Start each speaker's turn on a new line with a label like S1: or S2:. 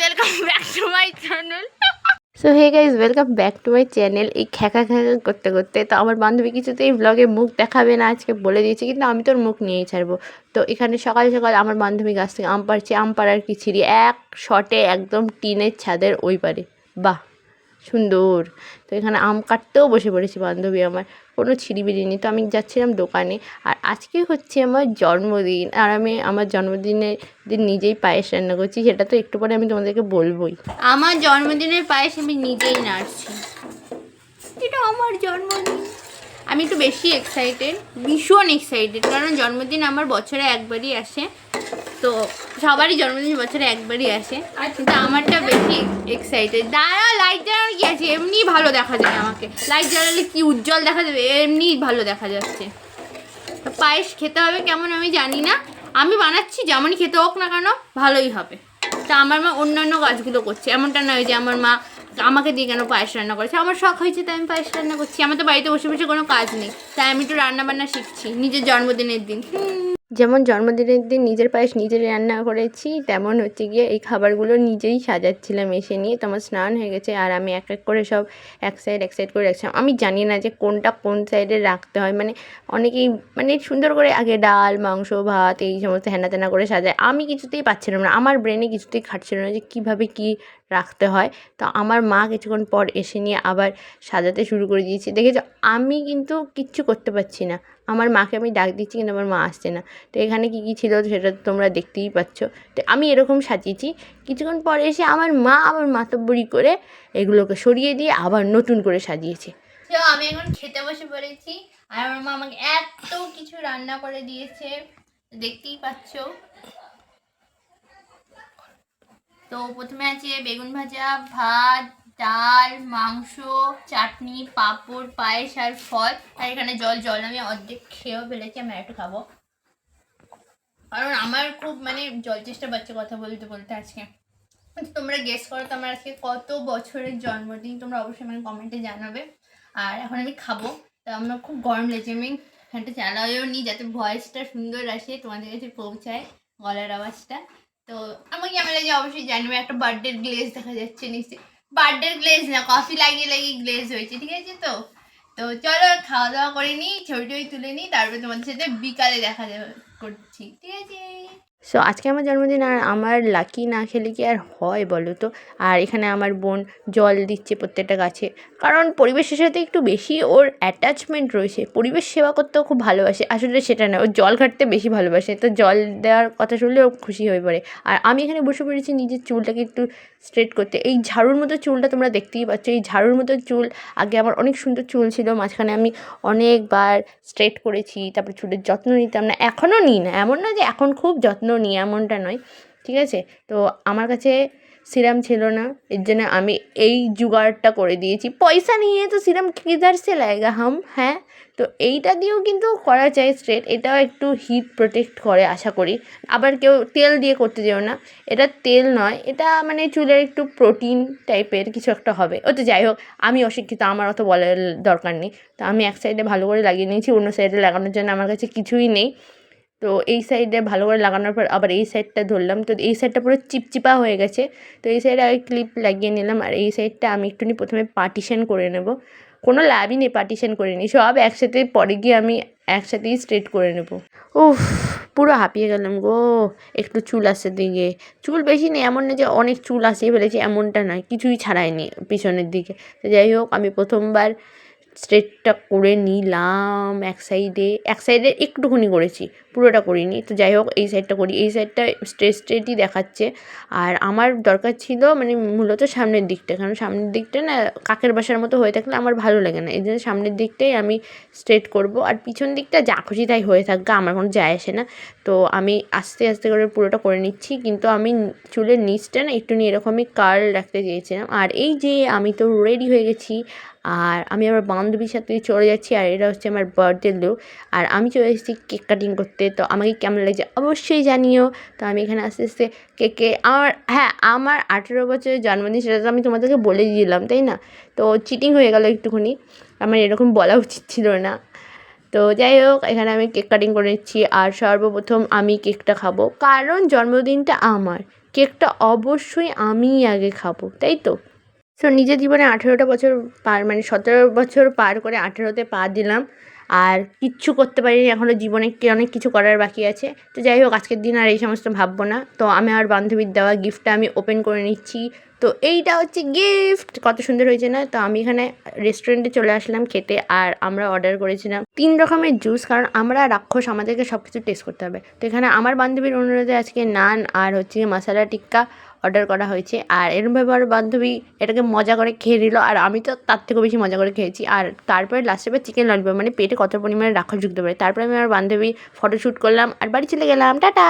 S1: Guys welcome back to my channel
S2: so hey guys welcome back to my channel এই খ্যাঁকা খ্যাঁকা করতে করতে তো আমার বান্ধবী কিছুতেই ব্লগে মুখ দেখাবে না, আজকে বলে দিয়েছে কিন্তু আমি তোর মুখ নিয়েই ছাড়বো। তো এখানে সকাল সকাল আমার বান্ধবী গাছ থেকে আম পাড়ছে, আম পাড়ার কি ছিঁড়ি এক শটে একদম টিনের ছাদের ওই পারে। বাহ! সুন্দর। তো এখানে আম কাটতেও বসে পড়েছি বান্ধবী আমার। কোনো ছিঁড়িবিড়ি নেই তো আমি যাচ্ছিলাম দোকানে। আর আজকে হচ্ছে আমার জন্মদিন। আর আমি আমার জন্মদিনের দিন নিজেই পায়েস রান্না করছি, সেটা তো একটু পরে আমি তোমাদেরকে বলবোই।
S1: আমার জন্মদিনের পায়েস আমি নিজেই নাড়ছি। এটা আমার জন্মদিন। আমি একটু বেশি এক্সাইটেড ভীষণ এক্সাইটেড কারণ জন্মদিন আমার বছরে একবারই আসে। তো সবারই জন্মদিন বছরে একবারই আসে। কিন্তু আমারটা বেশি এক্সাইটেড দাঁড়া লাইট জ্বালানো কি আছে? এমনি ভালো দেখা যায় আমাকে। লাইট জ্বালালে কি উজ্জ্বল দেখা যাবে? এমনি ভালো দেখা যাচ্ছে। তো পায়েস খেতে হবে কেমন আমি জানি না। আমি বানাচ্ছি, যেমনই খেতে হোক না কেন, ভালোই হবে। তা আমার মা অন্যান্য কাজগুলো করছে। এমনটা নয় যে আমার মা আমাকে দিয়ে কেন পায়েস রান্না করেছে। আমার শখ হয়েছে তাই আমি পায়েস রান্না করছি। আমার তো বাড়িতে বসে বসে কোনো কাজ নেই। তাই আমি একটু রান্না বান্না শিখছি নিজের জন্মদিনের দিন।
S2: যেমন জন্মদিনের দিন নিজের পায়েস নিজে রান্না করেছি, তেমন হচ্ছে গিয়ে এই খাবারগুলো নিজেই সাজাচ্ছিলাম এসে নিয়ে। তো আমার স্নান হয়ে গেছে আর আমি এক এক করে সব এক সাইড এক সাইড করে রাখছিলাম। আমি জানি না যে কোনটা কোন সাইডে রাখতে হয়। মানে অনেকেই মানে সুন্দর করে আগে ডাল, মাংস, ভাত এই সমস্ত হেনা তেনা করে সাজায়। আমি কিছুতেই পাচ্ছিলাম না। আমার ব্রেনে কিছুতেই খাটছিল না যে কীভাবে কী রাখতে হয়। তো আমার মা কিছুক্ষণ পর এসে নিয়ে আবার সাজাতে শুরু করে দিয়েছে। দেখেছ, আমি কিন্তু কিচ্ছু করতে পারছি না। আমার মাকে আমি ডাক দিচ্ছি কিন্তু আমার মা আসছে না। তো এখানে কী কী ছিল সেটা তোমরা দেখতেই পাচ্ছ। তো আমি এরকম সাজিয়েছি। কিছুক্ষণ পরে এসে আমার মা আবার মাতব্বরি করে এগুলোকে সরিয়ে দিয়ে আবার নতুন করে সাজিয়েছে।
S1: তো আমি এখন খেতে বসে পড়েছি। আর আমার মা আমাকে এত কিছু রান্না করে দিয়েছে। দেখতেই পাচ্ছ। তো প্রথমে আছে বেগুন ভাজা, ভাত, ডাল, মাংস, চাটনি, পাঁপড়, পায়েস আর ফল। আর এখানে জল জল আমি অর্ধেক খেয়েও ফেলেছি, আমি একটু খাব। কারণ আমার খুব মানে জল চেষ্টা পাচ্ছে কথা বলতে বলতে আজকে। তোমরা গেস করো তো আমার আজকে কত বছরের জন্মদিন, তোমরা অবশ্যই আমাকে কমেন্টে জানাবে। আর এখন আমি খাব। তো আমার খুব গরম লেগেছে, আমি ফ্যানটা চালাইও নিই যাতে ভয়েসটা সুন্দর আসে, তোমাদের কাছে পৌঁছায় গলার আওয়াজটা। তো আমাকে ক্যামেরা যে অবশ্যই জানবে একটা বার্থডের গ্লেজ দেখা যাচ্ছে নিশ্চয়ই। বার্থডের গ্লেজ না কফি লাগিয়ে লাগিয়ে গ্লেজ হয়েছে, ঠিক আছে তো? তো চলো খাওয়া দাওয়া করে নিই, ছবি টবি তুলে নিই, তারপরে তোমাদের সাথে বিকালে দেখা করছি, ঠিক আছে?
S2: সো আজকে আমার জন্মদিন আর আমার লাকি না খেলে কি আর হয় বলো তো? আর এখানে আমার বোন জল দিচ্ছে প্রত্যেকটা গাছে। কারণ পরিবেশের সাথে একটু বেশি ওর অ্যাটাচমেন্ট রয়েছে। পরিবেশ সেবা করতেও খুব ভালোবাসে। আসলে সেটা না, ও জল ঘাটতে বেশি ভালোবাসে। তো জল দেওয়ার কথা শুনলে ও খুশি হয়ে পড়ে। আর আমি এখানে বসে পড়েছি নিজের চুলটাকে একটু স্ট্রেট করতে। এই ঝাড়ুর মতো চুলটা তোমরা দেখতেই পাচ্ছ। এই ঝাড়ুর মতো চুল, আগে আমার অনেক সুন্দর চুল ছিল। মাঝখানে আমি অনেকবার স্ট্রেট করেছি। তারপর চুলের যত্ন নিতাম না। এখনও নিই না। এমন না যে এখন খুব যত্ন নিই এমনটা নয়, ঠিক আছে? তো আমার কাছে সিরাম ছিল না, এর জন্য আমি এই জুগাড়টা করে দিয়েছি। পয়সা নিয়ে তো সিরাম কিধার সে লাইগা হাম হ্যাঁ? তো এইটা দিয়েও কিন্তু করা যায় স্ট্রেট এটাও একটু হিট প্রোটেক্ট করে আশা করি। আবার কেউ তেল দিয়ে করতে যেও না, এটা তেল নয়, এটা মানে চুলের একটু প্রোটিন টাইপের কিছু একটা হবে। ও তো যাই হোক, আমি অশিক্ষিত, আমার অত বলার দরকার নেই। তো আমি এক সাইডে ভালো করে লাগিয়ে নিয়েছি, অন্য সাইডে লাগানোর জন্য আমার কাছে কিছুই নেই। তো এই সাইডে ভালো করে লাগানোর পর আবার এই সাইডটা ধরলাম। তো এই সাইডটা পুরো চিপচিপা হয়ে গেছে। তো এই সাইডে আমি ক্লিপ লাগিয়ে নিলাম। আর এই সাইডটা আমি একটুখানি প্রথমে পার্টিশন করে নেব। কোনো লাভই নেই পার্টিশন করে নিই সব একসাথে পরে গিয়ে আমি একসাথেই স্ট্রেট করে নেব। উফ, পুরো হাঁপিয়ে গেলাম গো। একটু চুল আসছে দিকে। চুল বেশি নেই, এমন না যে অনেক চুল আসিয়ে ফেলেছি, এমনটা নয়। কিছুই ছাড়াইনি পিছনের দিকে। তো যাই হোক, আমি প্রথমবার স্ট্রেটটা করে নিলাম এক সাইডে এক সাইডে একটুখানি করেছি, পুরোটা করিনি। তো যাই হোক, এই সাইডটা করি। এই সাইডটা স্ট্রেট স্ট্রেটই দেখাচ্ছে। আর আমার দরকার ছিল মানে মূলত সামনের দিকটা, কারণ সামনের দিকটা না কাকের বাসার মতো হয়ে থাকলে আমার ভালো লাগে না। এই জন্য সামনের দিকটাই আমি স্ট্রেট করব। আর পিছন দিকটা যা খুশি তাই হয়ে থাকবে আমার কোনো যায় আসে না। তো আমি আস্তে আস্তে করে পুরোটা করে নিচ্ছি। কিন্তু আমি চুলের নিচটা না একটু নিয়ে এরকমই কার্ল রাখতে চেয়েছিলাম। আর এই যে আমি তো রেডি হয়ে গেছি আর আমি আমার বান্ধবীর সাথে চলে যাচ্ছি আর এটা হচ্ছে আমার বার্থডে লুক আর আমি চলে এসেছি কেক কাটিং করতে। তো আমাকে কেমন লাগছে অবশ্যই জানিও। তো আমি এখানে আস্তে আস্তে কেকে আমার হ্যাঁ আমার আঠেরো বছরের জন্মদিন সেটা তো আমি তোমাদেরকে বলে দিলাম, তাই না? তো চিটিং হয়ে গেল একটুখানি। আমার এরকম বলা উচিত ছিল না। তো যাই হোক, এখানে আমি কেক কাটিং করে নিচ্ছি আর সর্বপ্রথম আমি কেকটা খাব। কারণ জন্মদিনটা আমার। কেকটা অবশ্যই আমিই আগে খাব, তাই তো? সো নিজের জীবনে আঠেরোটা বছর পার মানে সতেরো বছর পার করে আঠেরোতে পা দিলাম। আর কিচ্ছু করতে পারিনি এখনও জীবনে কি অনেক কিছু করার বাকি আছে। তো যাই হোক, আজকের দিন আর এই সমস্ত ভাববো না। তো আমি আমার বান্ধবীর দেওয়া গিফটটা আমি ওপেন করে নিচ্ছি। তো এইটা হচ্ছে গিফট কত সুন্দর হয়েছে না? তো আমি এখানে রেস্টুরেন্টে চলে আসলাম খেতে আর আমরা অর্ডার করেছিলাম তিন রকমের জুস কারণ আমরা রাক্ষস, আমাদেরকে সব কিছু টেস্ট করতে হবে। তো এখানে আমার বান্ধবীর অনুরোধে আজকে নান আর হচ্ছে মশলা টিক্কা অর্ডার করা হয়েছে। আর এরমভাবে আমার বান্ধবী এটাকে মজা করে খেয়ে নিল আর আমি তো তার থেকেও বেশি মজা করে খেয়েছি। আর তারপরে লাস্টে এবার চিকেন ললিপপ মানে পেটে কত পরিমাণে রাক্ষস ঢুকতে পারে তারপরে আমি আমার বান্ধবী ফটোশ্যুট করলাম আর বাড়ি চলে গেলাম। টাটা!